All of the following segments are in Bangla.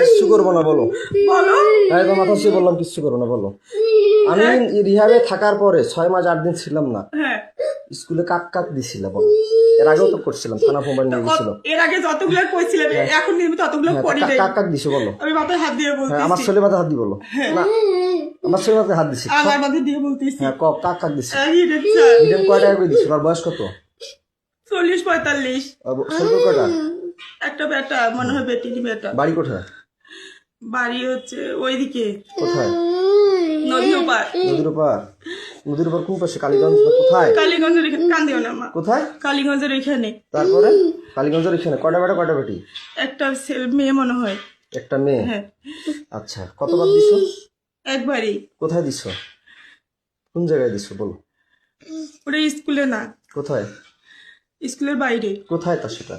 কিচ্ছু করব না বলো। বলো। হ্যাঁ মাথা ছুঁয়ে বললাম কিচ্ছু করব না বলো। আমি রিহাবে থাকার পরে ছয় মাস আট দিন ছিলাম না হ্যাঁ। স্কুলে কাক কাক দিছিল বলো। এর আগেও তো করছিলাম থানা মোবাইল নিয়ে গেছিল। এর আগে যতগুলো কইছিলাম এখন কিন্তু ততগুলো হ্যাঁ, করি নাই। কাক কাক দিছো বলো। আমি মাথায় হাত দিয়ে হ্যাঁ আমার ছেলে হাত দি বলো। না আমার ছেলে মাথায় হাত দিছি। আমার মাথায় দিয়ে বলতেছি। হ্যাঁ ক- কাক কাক দিছি। এই ইডেন কয় টাকা করে দিছি আর বয়স কত? একটা বেটা মনে হয় বেটিনি বেটা বাড়ি কোথায়? বাড়ি হচ্ছে ওইদিকে। কোথায়? ওপার। নদীর ওপার। নদীর ওপার কোন পাশে? কালীগঞ্জ কোথায়? কালীগঞ্জের এখানে কান্দিও না মা। কোথায়? কালীগঞ্জের এখানে। তারপরে? কালীগঞ্জের এখানে। কয়টা বেটা কয়টা বেটি? একটা ছেলে- মেয়ে মনে হয়। একটা মেয়ে? হ্যাঁ। আচ্ছা কতবার দিছো? একবারই। কোথায় দিছো? কোন জায়গায় দিছো বলো। ওটা স্কুলে না। কোথায়? স্কুলের বাইরে। কোথায় তা সেটা?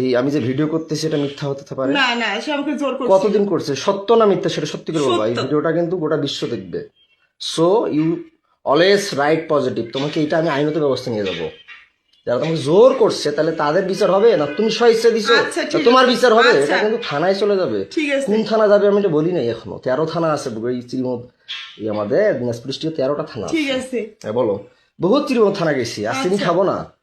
এই আমি যে ভিডিও করতেছি এটা মিথ্যা হতে পারে? না না সে আমাকে জোর করছিল কতদিন করছে? সত্য না মিথ্যা সেটা সত্যি করে বলবা এই ভিডিওটা কিন্তু গোটা বিশ্ব দেখবে। So you always right positive তোমাকে এটা আমি আইনত ব্যবস্থা নিয়ে যাব। যারা তোমাকে জোর করছে তাহলে তাদের বিচার হবে? না তুমি স্বইচ্ছা দিছো? আচ্ছা, তোমার বিচার হবে? আচ্ছা। এটা কিন্তু থানায় চলে যাবে। কোন থানা যাবে আমি এটা বলি নাই এখনও। তেরো থানা আছে এই চিরিমদ এই আমাদের দিনাজপুর ডিস্ট্রিক্টে তেরোটা থানা। ঠিক আছে। হ্যাঁ বলো। বহুত চিরিমদ থানা গেছি। আর চিনি খাব না।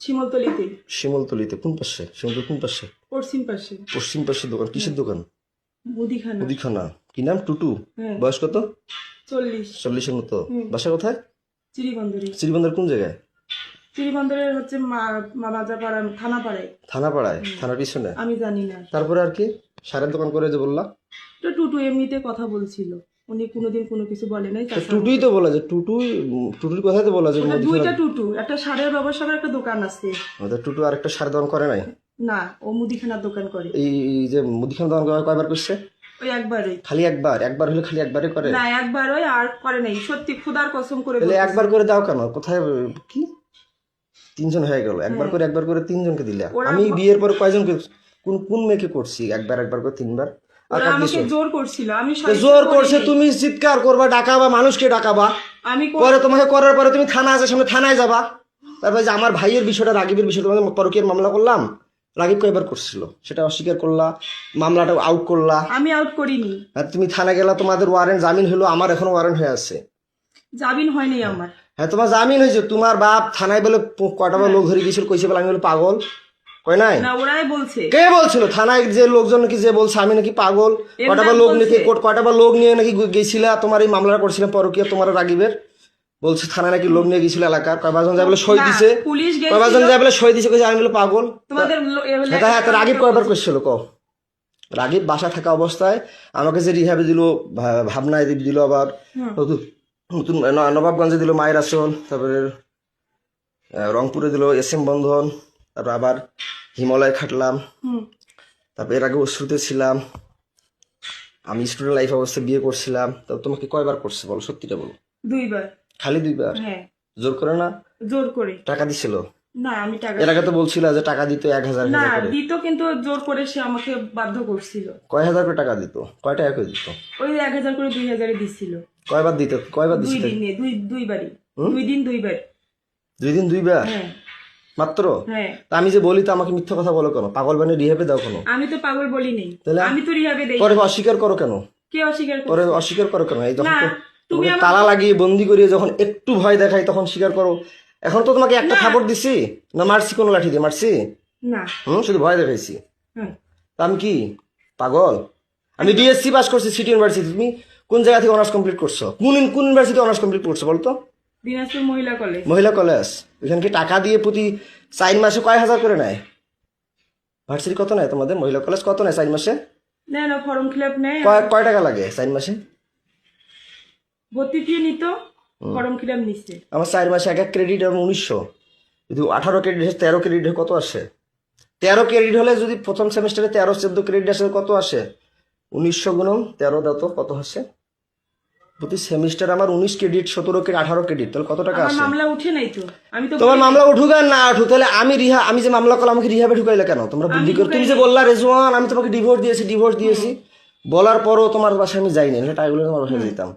শিমলতলিতে। শিমলতলিতে কোন পাশে? শিমলতলি কোন পাশে? পশ্চিম পাশে। পশ্চিম পাশে দোকান কিসের দোকান? মুদিখানা। মুদিখানা। কি নাম? টুটু? হ্যাঁ। বয়স কত? চল্লিশ। চল্লিশের মতো। বাসা কোথায়? চিরিবন্দরি। শ্রীবন্দর কোন জায়গায়? চিরিবন্দরের হচ্ছে মামাজাপাড়া থানা পাড়ায় থানা পাড়ায় থানার পিছনে? আমি জানি না। তারপরে আর কি? সারের দোকান করে যে বললা? তো টুটু এমনিতে কথা বলছিল। উনি কোনোদিন কোনো কিছু বলে নাই টুটুই তো বলা যে টুটু উম, টুটুর কথাই তো বলা যে ওটা মুদিখানা দুইটা টুটু একটা সারের ব্যবসার একটা দোকান আছে। টুটু আর একটা সারের দোকান করে নাই? না ও মুদিখানার দোকান করে। এই যে মুদিখানা দোকান কয়- কয়বার করছে? ওই একবারই। খালি একবার? একবার হলে খালি একবারে করে? না একবার ওই আর করে নাই। সত্যি খুদার কসম করে তাহলে একবার করে দাও কেন? কোথায় কি? তিনজন হয়ে গেল। একবার করে একবার করে তিনজনকে দিলে। হ্যাঁ। আমি বিয়ের পর কয়জনকে কোন কোন মেয়েকে করছি? একবার একবার করে তিনবার? ওরা আমাকে জোর করছিল আমি জোর করছে তুমি চিৎকার করবা ডাকাবা মানুষকে ডাকাবা। আমি পরে তোমাকে করার পরে তুমি থানা আছে সামনে থানায় যাবা। তারপরে যে আমার ভাইয়ের বিষয়টা রাগিবের বিষয়টা তোমাদের পরকীয়ার মামলা করলাম। রাগিব কয়বার করছিল? সেটা অস্বীকার করলা মামলাটা আউট করলা। আমি আউট করিনি। আর তুমি থানা গেলা তোমাদের ওয়ারেন্ট জামিন হলো আমার এখনও ওয়ারেন্ট হয়ে আছে। জামিন হয়নি আমার। হ্যাঁ তোমার জামিন হয়েছে তোমার বাপ থানায় বলে কটা বার লোক ধরে গেছিল কইছে বলে আমি বলে পাগল। কয় নাই? না ওরাই বলছে। কে বলছিল? থানায় যে লোকজন নাকি যে বলছে আমি নাকি পাগল? কয়টা লোক নাকি বলছে। কোট- কয়টা লোক নিয়ে নাকি গেছিলা? তোমার এই মামলাটা করছিলাম পরকীয়া তোমার রাগিবের? বলছে থানায় নাকি লোক নিয়ে গেছিল এলাকার? কয়বারজন যায় বলে সই দিছে। কয়বারজন যায় বলে সই দিছে কইছে আমি বলে পাগল? তোমাদের হ্যাঁ হ্যাঁ তো রাগিব কয়বার করছিল? ক। রাগিব বাসা থাকা অবস্থায় আমাকে যে রিহাবে দিল ভাবনায় দিল আবার নতুন নতুন নবাবগঞ্জে দিল মায়ের আসন তারপরে রংপুরে দিল এস এম বন্ধন তারপর আবার হিমালয় খাটলাম। তারপর এর আগে অশ্রুতে ছিলাম। আমি স্টুডেন্ট লাইফ অবস্থায় বিয়ে করছিলাম। তো তোমাকে কয়বার করছে বলো? সত্যিটা বলো। দুইবার। খালি দুইবার? হ্যাঁ। জোর করে না? জোর করে। টাকা দিছিল? না আমি টাকা এর আগে তো বলছিল যে টাকা দিত এক হাজার না দিত কিন্তু জোর করে সে আমাকে বাধ্য করছিল। কয় হাজার করে টাকা দিত? কয় টাকা করে দিত? ওই এক হাজার করে দুই হাজারে দিছিল। কয়বার দিত? কয়বার দুই দিছিল? দিনে দুই দুইবারই। দুই দিন দুইবার। দুই দিন দুইবার? হ্যাঁ। মাত্র? হ্যাঁ। তা আমি যে বলি তো আমাকে মিথ্যা কথা বলো কেন? পাগল বানিয়ে রিহেবে দাও কেন? আমি তো পাগল বলিনি। তাহলে? আমি তো রিহাবে দেই। পরে অস্বীকার করো কেন? কে অস্বীকার করে পরে অস্বীকার করো কেন? এই যখন তুমি তালা লাগিয়ে বন্দি করিয়ে যখন একটু ভয় দেখাই তখন স্বীকার করো। এখন তো তোমাকে একটা খাবার দিছি? না মারছি কোনো লাঠি দিয়ে? মারছি? না। হুম শুধু ভয় দেখাইছি। হ্যাঁ তা আমি কি? পাগল? আমি বিএসসি পাস করছি সিটি ইউনিভার্সিটি। তুমি কোন জায়গা থেকে অনার্স কমপ্লিট করছ? কোন কোন ইউনিভার্সিটি অনার্স কমপ্লিট করছ বলতো? দিনাজপুর মহিলা কলেজ। মহিলা কলেজ। ওইখানে কি টাকা দিয়ে প্রতি চার মাসে কয় হাজার করে নেয়? ভার্সিটি কত নেয় তোমাদের? মহিলা কলেজ কত নেয় চার মাসে? না না ফর্ম ফিল আপ নেই কয় কয় টাকা লাগে চার মাসে? ভর্তি ফি নিত ফর্ম ফিল আপ নিচ্ছে। আমার চার মাসে এক এক ক্রেডিট এবং উনিশশো। যদি আঠারো ক্রেডিট আসে তেরো ক্রেডিট কত আসে? তেরো ক্রেডিট হলে যদি প্রথম সেমিস্টারে তেরো চোদ্দ ক্রেডিট আসে কত আসে? উনিশশো গুণন তেরো দাও তো কত আসে? প্রতি সেমিস্টার আমার উনিশ ক্রেডিট সতেরো ক্রেডিট আঠারো ক্রেডিট তাহলে কত টাকা আসে? মামলা উঠে নাই তো। আমি তো তোমার মামলা উঠুক আর না উঠুক তাহলে আমি রিহা আমি যে মামলা করলাম আমাকে রিহাবে ঢুকাইলে কেন? তোমরা বুদ্ধি করে তুমি যে বললা রেজওয়ান আমি তোমাকে ডিভোর্স দিয়েছি ডিভোর্স দিয়েছি। বলার পরও তোমার বাসায় আমি যাইনি না টাকাগুলো তোমার বাসায় দিতাম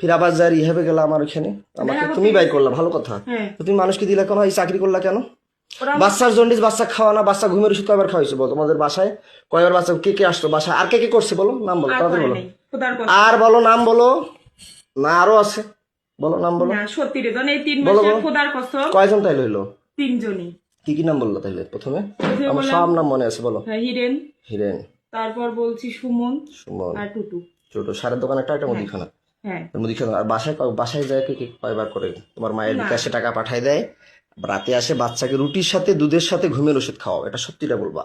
ফির আবার যা রিহাবে গেলাম আমার ওখানে। আমাকে তুমি বাই করলা ভালো কথা। হ্যাঁ। তুমি মানুষকে দিলা কেন? এই চাকরি করলা কেন? বাচ্চার জন্ডিস বাচ্চা খাওয়া না বাচ্চা ঘুমের ওষুধ কয়বার খাওয়াইছো বলো? তোমাদের বাসায় কয়বার বাচ্চা কে কে আসতো বাসায়? আর কে কে করছে বলো? নাম বলো করে বলো। আর বলো নাম বলো। না আরও আছে। বলো নাম বলো। না সত্যি রে এই তিন বলো, খোদার কসম। কয়জন হইল তিনজনই। কি কি নাম বলল তাইলে প্রথমে? আমার সব নাম মনে আছে বলো। হ্যাঁ, হিরেন। হিরেন। তারপর বলছি সুমন সুমন। আর টুটু। ছোট সারের দোকান একটা একটা মুদিখানা। হ্যাঁ। মুদিখানা। আর বাসায় বাসায় যায় কে কে কয়বার করে? তোমার মায়ের বিকাশে টাকা পাঠায় দেয় রাতে আসে বাচ্চাকে রুটির সাথে দুধের সাথে ঘুমের ওষুধ খাওয়াও। এটা সত্যিটা বলবা।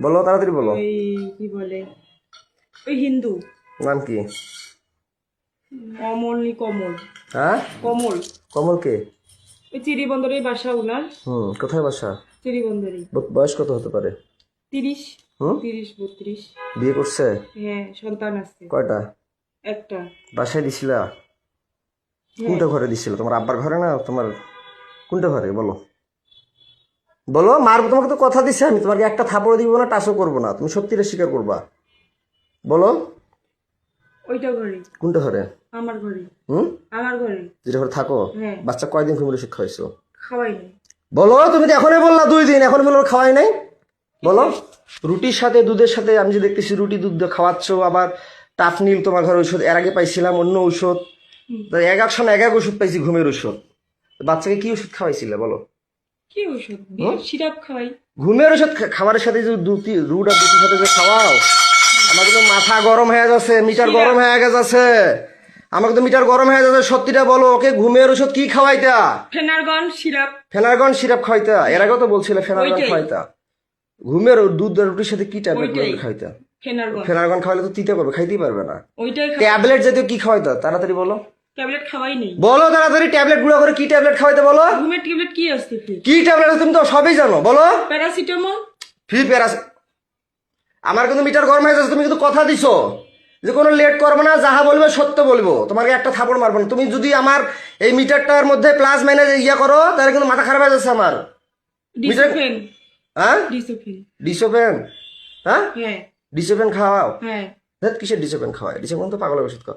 বলো তাড়াতাড়ি বলো। ওই কি বলে? ওই হিন্দু। নাম কি? অমল নি কমল। হ্যাঁ? কমল। কমল কে? ওই চিড়িবন্দরের বাসা উনার। হুম কোথায় বাসা? চিড়িবন্দরই। ব- বয়স কত হতে পারে? তিরিশ। হুম? তিরিশ বত্রিশ। বিয়ে করছে? হ্যাঁ সন্তান আছে। কয়টা? একটা। বাসায় দিছিলা? হ্যাঁ। কোনটা ঘরে দিছিল? তোমার আব্বার ঘরে না তোমার কোনটা ঘরে? বলো। বলো মার তোমাকে তো কথা দিছে আমি তোমাকে একটা থাপড় দিব না টাচও করব না তুমি সত্যিটা স্বীকার করবা। বলো। ওইটা ঘরে। কোনটা ঘরে? আমার ঘরে। হুম? আমার ঘরে। যেটা ঘরে থাকো হ্যাঁ। বাচ্চা কয়দিন ঘুমের ওষুধ খাওয়াইছো খাওয়াই নাই। বলো তুমি তো এখনই বললা দুই দিন এখন বলো খাওয়াই নাই। বলো। রুটির সাথে দুধের সাথে আমি যে দেখতেছি রুটি দুধ খাওয়াচ্ছ আবার টাফনিল তোমার ঘরে ওষুধ এর আগে পাইছিলাম অন্য ঔষধ। এক এক সময় এক এক ওষুধ পাইছি ঘুমের ওষুধ বাচ্চাকে কি ওষুধ খাওয়াইছিলে বলো। কি ওষুধ সিরাপ খাওয়াই? ঘুমের ওষুধ খা- খাবারের সাথে যে দুটি রুট আর দুটির সাথে যে খাওয়াও আমার কিন্তু মাথা গরম হয়ে যাচ্ছে মিটার গরম হয়ে গেছে। আমার কিন্তু মিটার গরম হয়ে যাচ্ছে সত্যিটা বলো ওকে ঘুমের ওষুধ কি খাওয়াইতা? Phenergan syrup. ফেনারগন সিরাপ খাওয়াইতা? এর আগেও তো বলছিলে ফেনারগন ওইটাই। খাওয়াইতা। ঘুমের ও দুধ আর রুটির সাথে কি ট্যাবলেট ওইটাই। খাওয়াইতা? ফেনারগন। ফেনারগন খাওয়াইলে তো তিতে করবে খাইতেই পারবে না। ওইটাই ট্যাবলেট জাতীয় কি খাওয়াইতা? তাড়াতাড়ি বলো। ট্যাবলেট খাওয়াই নেই। বলো তাড়াতাড়ি ট্যাবলেট গুঁড়ো করে কি ট্যাবলেট খাওয়াইতে বলো? ঘুমের ট্যাবলেট কি আসছে কি ট্যাবলেট তুমি তো সবই জানো বলো। প্যারাসিটামল? ফি প্যারাস আমার কিন্তু মিটার গরম হয়ে যাচ্ছে তুমি কিন্তু কথা দিছো। যে কোনো লেট করব না যাহা বলবে সত্য বলব। তোমাকে একটা থাপড় মারবো না। তুমি যদি আমার এই মিটারটার মধ্যে প্লাস মাইনাস ইয়া করো তাহলে কিন্তু মাথা খারাপ হয়ে যাচ্ছে আমার। ডিসোফেন। হ্যাঁ? ডিসোফেন। ডিসোপেন হ্যাঁ? হ্যাঁ। ডিসোপেন খাওয়াও। হ্যাঁ। কিসের ডিসোপেন খাওয়ায়? ডিসোপেন তো পাগলের ওষুধ খাও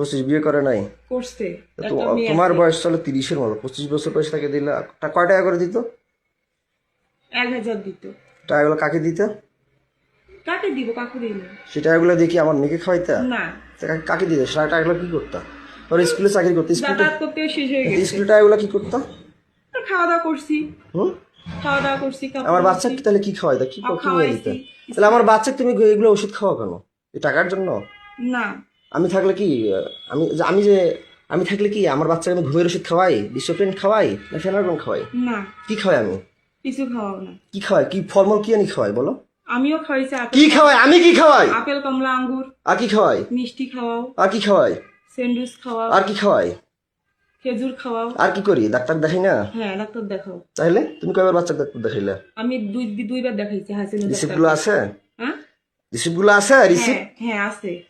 পঁচিশ বিয়ে করে নাই। করছে। তো তোমার বয়স চলে তিরিশের মতো পঁচিশ বছর বয়স তাকে দিলে কয় টাকা করে দিত? এক হাজার দিত। টাকাগুলো কাকে দিতে? কাকে দিব? কাকু দিল সে টাকাগুলো দেখি আমার মেয়েকে খাওয়াইতা? না। কাকে- দিতে? সে টাকাগুলো কি করতাম ওর স্কুলে চাকরি করতে স্কুলে করতেও শেষ হয়ে গেছে। স্কুলে টাকাগুলো কি করতাম খাওয়া দাওয়া করছি। হুম? খাওয়া দাওয়া করছি আমার। বাচ্চা তাহলে কি খাওয়াইতা? কি কি নিয়ে দিতে তাহলে আমার বাচ্চাকে তুমি এগুলো ওষুধ খাওয়া কেন? এই টাকার জন্য? না। আমি থাকলে কি আমি যে- আমি যে আমি থাকলে কি আমার বাচ্চাকে আমি ঘুমের ওষুধ খাওয়াই? ডিসোপ্রিন খাওয়াই? না ফেনারগন খাওয়াই? না। কি খাওয়াই আমি? কিছু খাওয়াও না। কি খাওয়াই? কি ফলমূল কি আনি খাওয়াই বলো? আমিও খাওয়াইছি কি খাওয়াই? আমি কি খাওয়াই? আপেল কমলা আঙ্গুর। আর কি খাওয়াই? মিষ্টি খাওয়াও। আর কি খাওয়াই? স্যান্ডউইচ খাওয়াও। আর কি খাওয়াই? খেজুর খাওয়াও। আর কি করি? ডাক্তার দেখাই না? হ্যাঁ ডাক্তার দেখাও। তাহলে? তুমি কয়বার বাচ্চা ডাক্তার দেখাইলে? আমি দুই দুইবার দেখাইছি হাসিনা রিসিপ্টগুলো আছে? হ্যাঁ? রিসিপ্ট আছে? রিসিপ্ট হ্যাঁ হ্যাঁ আছে।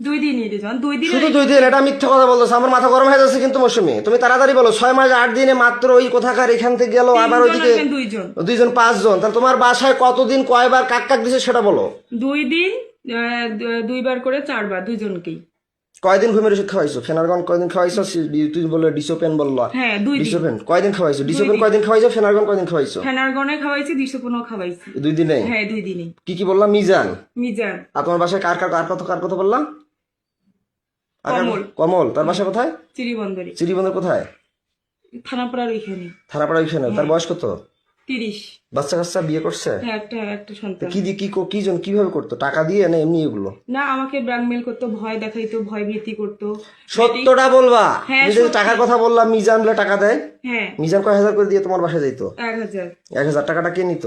দুই দিন নিয়ে দুই দিন শুধু দুই দিন এটা মিথ্যা কথা বলতেছে আমার মাথা গরম হয়ে যাচ্ছে কিন্তু মৌসুমি। তুমি তাড়াতাড়ি বলো ছয় মাস আট দিনে মাত্র ওই কোথাকার এখান থেকে গেল আবার ওইদিকে দুইজন। দুইজন পাঁচজন। তাহলে তোমার বাসায় কতদিন কয়বার কাক কাক দিছে সেটা বলো। দুই দিন আহ, দুইবার করে চারবার দুইজনকেই। কয়দিন ঘুমের ওষুধ খাওয়াইছো? ফেনারগন কয়দিন খাওয়াইছো? তুই বলল ডিসোপেন বলল। হ্যাঁ দুই দিন। ডিসোপেন কয়দিন খাওয়াইছো? ডিসোপেন কয়দিন খাওয়াইছো? ফেনারগন কয়দিন খাওয়াইছো? ফেনারগনে খাওয়াইছি দিশোপনও খাওয়াইছি। দুই দিনে হ্যাঁ দুই কি কি বললাম মিজান। মিজান। আর তোমার বাসায় কার কার কার কথা কার কথা বললাম কমল। কমল তার বাসা কোথায়? চিরিবন্দরে চিরিবন্দর কোথায়? থানাপাড়ার ওইখানে। ওইখানে। তার বয়স কত? তিরিশ। বাচ্চা কাচ্চা বিয়ে করছে? হ্যাঁ একটা একটা সন্তান। কি দিয়ে কি কি জন কীভাবে করতো? টাকা দিয়ে না এমনি এগুলো? না আমাকে ব্ল্যাকমেল করতো ভয় দেখাইতো ভয় ভীতি করতো। সত্যটা বলবা? হ্যাঁ। টাকার কথা বললাম মিজান বলে টাকা দেয়। হ্যাঁ। মিজান কয় হাজার করে দিয়ে তোমার বাসায় যাইতো? এক হাজার। এক হাজার টাকাটা কে নিত?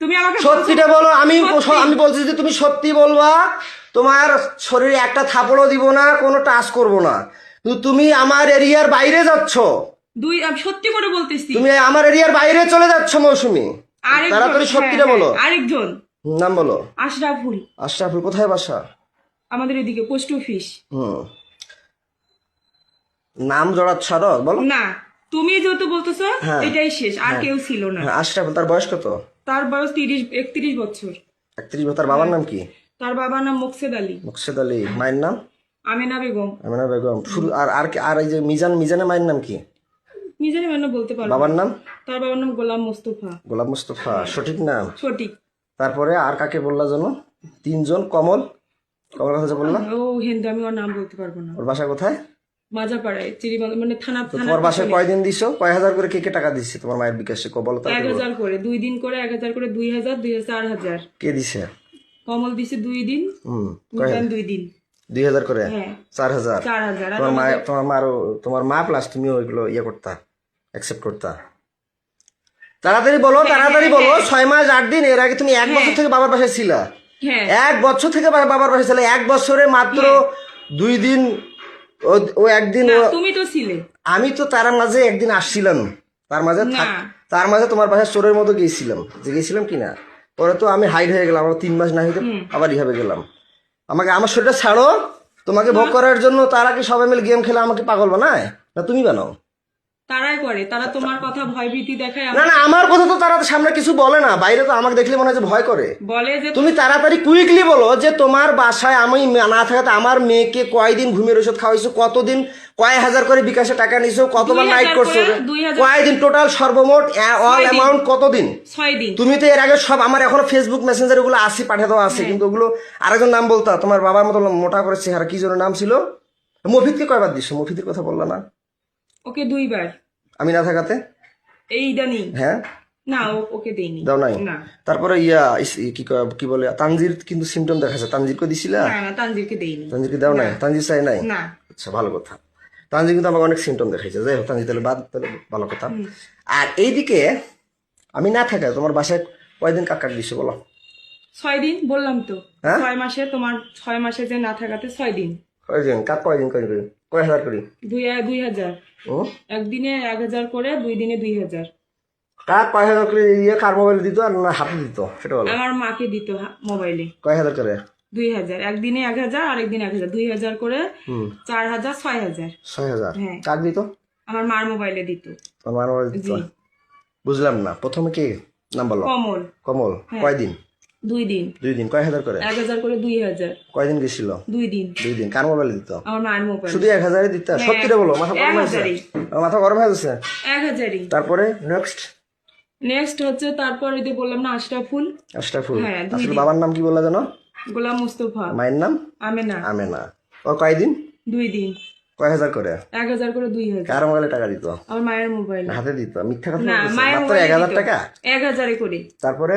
তুমি আমাকে সত্যিটা বলো আমি আমি বলছি যে তুমি সত্যি বলবা তোমার শরীরে একটা থাপড়ও দিব না কোনো টাচ করব না। তুমি আমার এরিয়ার বাইরে যাচ্ছ। দুই সত্যি করে বলতেছি। তুমি আমার এরিয়ার বাইরে চলে যাচ্ছ মৌসুমি। তাড়াতাড়ি সত্যিটা হ্যাঁ, বলো। হ্যাঁ, আরেকজন। নাম বলো। আশরাফুল। আশরাফুল কোথায় বাসা? আমাদের এদিকে পোস্ট অফিস। হুম। নাম জড়াচ্ছ আরও বলো। না তুমি যেহেতু বলতেছো হ্যাঁ। এটাই শেষ আর কেউ ছিল না। আশরাফুল তার বয়স কত? তার বয়স তিরিশ একত্রিশ বছর। একত্রিশ তার বাবার নাম কি? তার বাবার নাম মোকসেদ আলী। মুকসেদ আলী মায়ের নাম? আমেনা বেগম। আমিনা বেগম। শুরু আর আর আর এই যে মিজান মিজানের মায়ের নাম কি? নিজের মানে বলতে পারব। বাবার নাম? তার বাবার নাম গোলাম মোস্তফা। গোলাপ মুস্তফা সঠিক নাম? সঠিক। তারপরে আর কাকে বললা যেন? তিনজন কমল। কমল কথা যে বললাম ও হিন্দু আমি ওর নাম বলতে পারব না। ওর বাসা কোথায়? মাজাপাড়ায় চিরিবন্ধ মানে থানা থানা তোমার বাসায় কয়দিন দিছো? কয় হাজার করে কে কে টাকা দিচ্ছে তোমার মায়ের বিকাশে? ক বলো এক হাজার করে দুই দিন করে এক হাজার করে দুই হাজার দুই হাজার চার হাজার। কে দিছে? কমল দিছে দুই দিন হুম দুই দিন। দুই হাজার করে? হ্যাঁ। চার হাজার? চার হাজার তোমার মা তোমার মা তোমার মা প্লাস তুমি ওইগুলো ইয়ে করতা অ্যাকসেপ্ট করতা। তাড়াতাড়ি বলো তাড়াতাড়ি হ্যাঁ, বলো হ্যাঁ। ছয় মাস আট দিন এর আগে তুমি এক বছর থেকে বাবার পাশে ছিলা। হ্যাঁ। এক বছর থেকে বাবার পাশে ছিলে এক বছরে মাত্র দুই দিন ও- ও একদিন তুমি তো ছিলে। আমি তো তার মাঝে একদিন আসছিলাম। তার মাঝে তার মাঝে তোমার বাসায় চোরের মতো গিয়েছিলাম। যে গেছিলাম কি না পরে তো আমি হাইড হয়ে গেলাম আমার তিন মাস না হইতে আবার ইভাবে গেলাম। আমাকে আমার শরীরটা ছাড়ো। তোমাকে ভোগ করার জন্য তার আগে সবাই মিলে গেম খেলে আমাকে পাগল বানায়। না তুমি বানাও। তারাই করে তারা তোমার কথা ভয়ভীতি দেখায় না না আমার কথা তো তারা সামনে কিছু বলে না। বাইরে তো আমাকে দেখলে মনে হয় যে ভয় করে। বলে যে তুমি তাড়াতাড়ি কুইকলি বলো যে তোমার বাসায় আমি না থাকাতে আমার মেয়েকে কয়দিন ঘুমের ওষুধ খাওয়াইছো কতদিন কয় হাজার করে বিকাশে টাকা নিছো কতবার নাইট করছ? কয়দিন টোটাল সর্বমোট অল অ্যামাউন্ট কতদিন? ছয় দিন। তুমি তো এর আগে সব আমার এখনও ফেসবুক মেসেঞ্জার ওগুলো আসি পাঠিয়ে দেওয়া আছে কিন্তু ওগুলো আরেকজন নাম বলতা তোমার বাবার মতো মোটা করে চেহারা কি জন্য নাম ছিল? মফিদকে কয়বার দিছো? মফিদের কথা বললা না? ওকে দুইবার। আমি না থাকাতে? এই ইদানিং? হ্যাঁ। না ওকে দেইনি। দাও নাই। না। তারপরে ইয়া কি কি বলে তানজির কিন্তু সিমটম দেখাচ্ছে। তানজিরকে দিছিলা? না না তানজিরকে দেইনি। তানজিরকে দাও নাই? তানজির চাই নাই? না। আচ্ছা ভালো কথা। তানজির কিন্তু আমাকে অনেক সিমটম দেখাইছে। যাই হোক তানজির তাহলে বাদ তাহলে ভালো কথা। আর এইদিকে আমি না থাকা তোমার বাসায় কয়দিন কাক কাক দিছো বলো? ছয় দিন? বললাম তো। হ্যাঁ? ছয় মাসে তোমার ছয় মাসে যে না থাকাতে ছয় দিন। কয়দিন কাক কয়দিন কয় করি কয় হাজার করি? দুই দুই হাজার। ও? একদিনে এক হাজার করে দুই দিনে দুই হাজার। কাক কয় হাজার করে ইয়ে কার মোবাইল দিত আর না হাতে দিত? সেটা বলো। আমার মাকে দিত মোবাইলে কয় হাজার করে? দুই হাজার। একদিনে এক হাজার আর একদিন এক হাজার। দুই হাজার করে চার হাজার ছয় হাজার। ছয় হাজার? হ্যাঁ। কাক দিত? আমার মার মোবাইলে দিত। আমার মোবাইল দিত। বুঝলাম না। প্রথমে কি? নাম বলো। কমল। কমল। কয়দিন? দুই দিন। দুই দিন। কয় হাজার করে? এক হাজার করে দুই হাজার। কয়দিন গেছিল? দুই দিন। দুই দিন। কার মোবাইল দিত? আমার মায়ের মোবাইল শুধু এক হাজারই দিতে? সত্যিটা বলো মাথা গরম হয়েছে? মাথা গরম হয়ে যাচ্ছে এক হাজারই। তারপরে নেক্সট নেক্সট হচ্ছে তারপর ওই যে বললাম না আশরাফুল আশরাফুল হ্যাঁ, আসলে বাবার নাম কি বললা জানো? গোলাম মুস্তফা। মায়ের নাম? আমেনা। আমেনা। ও কয়দিন দুই দিন। কয় হাজার করে? এক হাজার করে দুই হাজার। কার মোবাইলে টাকা দিত? আমার মায়ের মোবাইল হাতে দিত। মিথ্যা কথা না মায়ের মাত্র এক হাজার টাকা? এক হাজারে করে। তারপরে?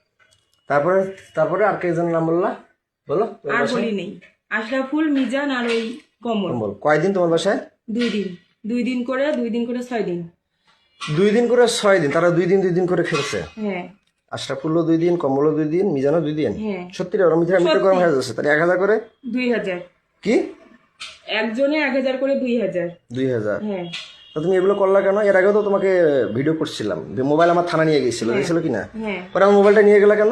তারপরে তারপরে আর কেজনের নাম বললা? বলো আর? বলি নেই। আশরাফুল মিজান আর ওই কমল। কয়দিন তোমার বাসায়? দুই দিন। দুই দিন করে দুই দিন করে ছয় দিন। দুই দিন করে ছয় দিন। তারা দুই দিন দুই দিন করে খেলছে? হ্যাঁ। আশরাফুল্লো দুই দিন কমলও দুই দিন মিজানও দুই দিন? হ্যাঁ। সত্যি ওরা মিথ্যা মিথ্যা গরম হয়ে যাচ্ছে। তাহলে এক হাজার করে? দুই হাজার। কি? একজনে এক হাজার করে দুই হাজার। দুই হাজার। হ্যাঁ। তা তুমি এগুলো করলা কেন? এর আগেও তো তোমাকে ভিডিও করছিলাম যে মোবাইল আমার থানা নিয়ে গেছিল। গেছিল কি না হ্যাঁ। পরে আমার মোবাইলটা নিয়ে গেলা কেন?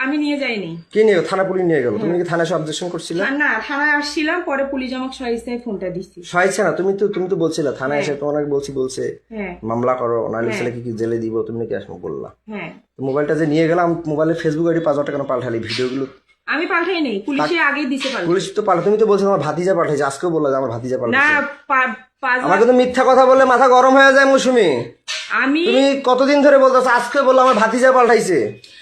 আমি নিয়ে যাইনি। কে নিয়ে? থানা পুলিশ নিয়ে গেল। তুমি কি থানায় অবজেকশন করছিলে? না থানায় আসছিলাম পরে পুলিশ আমাকে ফোনটা সহাইছে না তুমি তো তুমি তো বলছিলে থানায় এসে তোমাকে বলছি বলছে হ্যাঁ। মামলা করো নাহলে ছেলেকে কি জেলে দিব তুমি নাকি আসব বললা। হ্যাঁ। মোবাইলটা যে নিয়ে গেলাম মোবাইলে ফেসবুক আইডি পাঁচ টাকা পাল্টালি ভিডিওগুলো? আমি পাল্টাই নেই পুলিশে আগে দিছে পাল্টা পুলিশ তো পাল্টা তুমি তো বলছো আমার ভাতিজা পাঠাইছে আজকেও বললা যে আমার ভাতিজা না পাল্টাইছে। পা- পাঁচ আমার মিথ্যা কথা বললে মাথা গরম হয়ে যায় মৌসুমি। আমি তুমি কতদিন ধরে বলতেছো আজকে বলল আমার ভাতিজা পাল্টাইছে।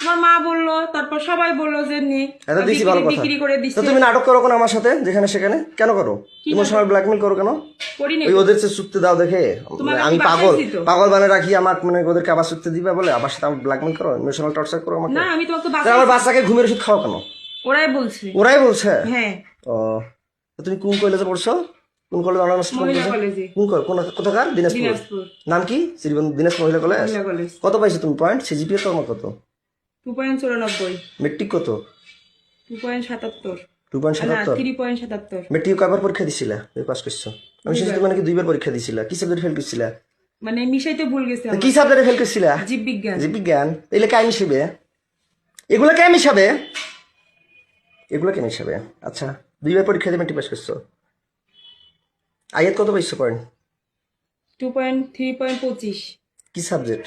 তোমার মা বলল তারপর সবাই বলল যে নে এত দিছি ভালো কথা। বিক্রি করে তো তুমি নাটক করো কেন আমার সাথে যেখানে সেখানে? কেন করো? ইমোশনাল ব্ল্যাকমেল করো কেন? ওই ওদের চুক্তি দাও দেখে। আমি পাগল। পাগল বানিয়ে রাখি আমার মানে ওদেরকে আবার চুক্তি দিবে বলে আবার সাথে ব্ল্যাকমেল করো ইমোশনাল টর্চার করো আমাকে। না আমি তোমাকে আমার বাচ্চাকে ঘুমের ওষুধ খাও কেন? ওরাই বলছে। ওরাই বলছে? হ্যাঁ। ও তুমি কোন কলেজে পড়ছো? কোন কলেজ অনার্স কলেজে? কোন কোন কোথাকার? দিনাজপুর। নাম কি? শ্রীবন্ধু দিনাজপুর মহিলা কলেজ মহিলা কলেজ কত পাইছো তুমি? পয়েন্ট সিজিপিএ তোমার কত? টু পয়েন্ট চুরানব্বই। মেট্রিক কত? টু পয়েন্ট সাতাত্তর। টু পয়েন্ট সাতাত্তর? থ্রি পয়েন্ট সাতাত্তর। মেট্রিক কয়বার পরীক্ষা দিছিলা? তুমি পাস করছ। আমি শুনছি কি দুইবার পরীক্ষা দিছিলা। কি সাবজেক্ট ফেল করছিলা? মানে মিশাইতে ভুল গেছে কি সাবজেক্টে ফেল করছিলা? জীব বিজ্ঞান জীববিজ্ঞান। এগুলো কে মিশাবে? এগুলো কে মিশাবে? এগুলো কে মিশাবে? আচ্ছা দুইবার পরীক্ষা দিয়ে মেট্রিক পাস করছ। আয়াত কত পাইছো point? Two point three point পঁচিশ। কি সাবজেক্ট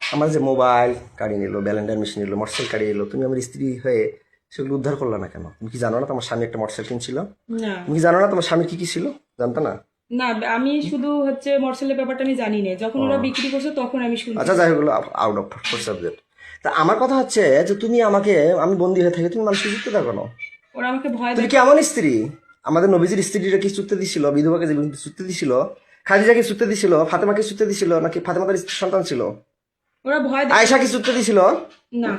আমার যে মোবাইল কাড়ি নিল ব্যালেন্ডার মেশিন নিল মোটরসাইকেল কাড়ি নিল তুমি আমার স্ত্রী হয়ে সেগুলো উদ্ধার করল না কেন? তুমি কি জানো না তোমার স্বামী একটা মোটরসাইকেল কিনছিল? তুমি কি জানো না তোমার স্বামীর কি কি ছিল? জানতো না? না আমি শুধু হচ্ছে মর্সেলের ব্যাপারটা আমি জানি না। যখন ওরা বিক্রি করছে তখন আমি শুনছি। আচ্ছা যাই হোক আউট অফ সাবজেক্ট তা আমার কথা হচ্ছে যে তুমি আমাকে আমি বন্দি হয়ে থাকি তুমি মানুষকে যুক্তি দাও কেন ওরা আমাকে ভয় তুমি কেমন স্ত্রী? আমাদের নবীজির স্ত্রীরা কি চুক্তি দিছিল? বিধবাকে যে চুক্তি দিছিল? খাদিজাকে চুক্তি দিছিল? ফাতেমাকে চুক্তি দিছিল? নাকি ফাতেমাদের সন্তান ছিল? ওরা ভয় দেখ- আয়সাকে চুক্তি দিছিল? না।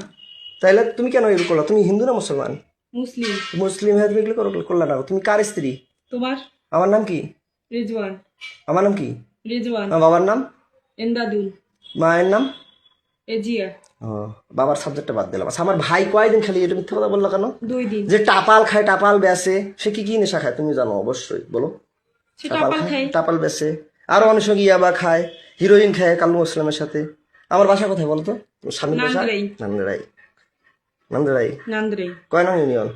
তাইলে তুমি কেন এগুলো করল? তুমি হিন্দু না মুসলমান? মুসলিম। মুসলিম হয়ে তুমি এগুলো করলা না। তুমি কার স্ত্রী? তোমার? আমার নাম কি? রেজওয়ান। আমার নাম কি? রেজওয়ান। আমার বাবার নাম? এন্দাদুল। মায়ের নাম? এজিয়া। ও বাবার সাবজেক্টটা বাদ দিলাম। আচ্ছা আমার ভাই কয়দিন খালি এটা মিথ্যা কথা বলল কেন? দুই দিন। যে টাপাল খায় টাপাল বেসে সে কি কি নেশা খায় তুমি জানো অবশ্যই বলো। টাপাল খাই টাপাল বেসে। আরও অনেক সঙ্গে ইয়াবা খায় হিরোইন খায় কালু ইসলামের সাথে। আমার বাসা কোথায় বলতো স্বামীর বাসা নান্দরাই। নান্দরাই। নান্দরাই। নান্দ্রে কয় নং ইউনিয়ন?